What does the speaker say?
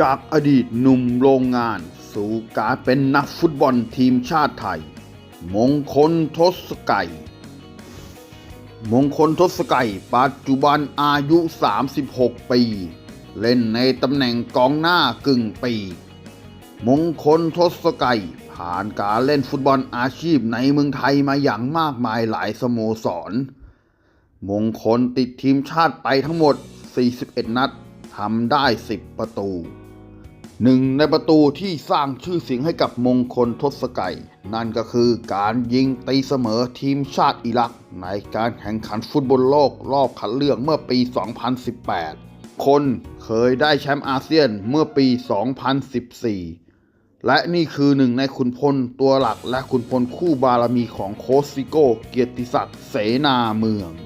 จากอดีตหนุ่มโรงงาน สู่การเป็นนักฟุตบอลทีมชาติไทย มงคลทศกัย มงคลทศกัย ปัจจุบันอายุ 36 ปี เล่นในตำแหน่งกองหน้ากึ่งปี มงคลทศกัย ผ่านการเล่นฟุตบอลอาชีพในเมืองไทยมาอย่างมากมายหลายสโมสร มงคลติดทีมชาติไปทั้งหมด 41 นัดทำได้ 10 ประตู หนึ่งในประตูที่สร้างชื่อเสียงให้กับมงคลทศกัย นั่นก็คือการยิงตีเสมอทีมชาติอิรัก ในการแข่งขันฟุตบอลโลกรอบคัดเลือกเมื่อปี 2018 คนเคยได้แชมป์อาเซียนเมื่อปี 2014 และนี่คือหนึ่งในขุนพลตัวหลักและขุนพลคู่บารมีของโคชซิโก้ เกียรติศักดิ์เสนาเมือง